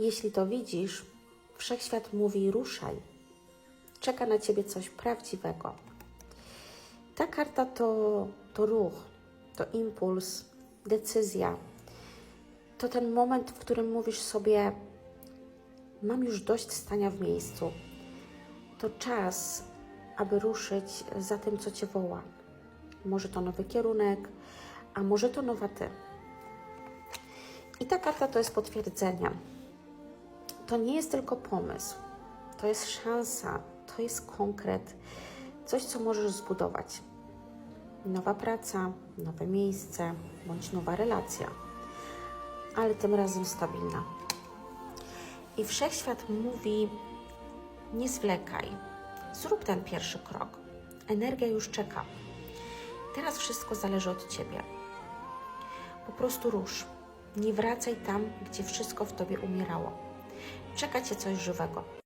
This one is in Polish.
Jeśli to widzisz, wszechświat mówi: ruszaj. Czeka na ciebie coś prawdziwego. Ta karta to, to ruch, to impuls, decyzja. To ten moment, w którym mówisz sobie: Mam już dość stania w miejscu. To czas, aby ruszyć za tym, co cię woła. Może to nowy kierunek, a może to nowa ty. I ta karta to jest potwierdzenie. To nie jest tylko pomysł, to jest szansa, to jest konkret, coś, co możesz zbudować. Nowa praca, nowe miejsce bądź nowa relacja, ale tym razem stabilna. I wszechświat mówi: nie zwlekaj, zrób ten pierwszy krok. Energia już czeka. Teraz wszystko zależy od ciebie. Po prostu rusz. Nie wracaj tam, gdzie wszystko w tobie umierało. Czeka cię coś żywego.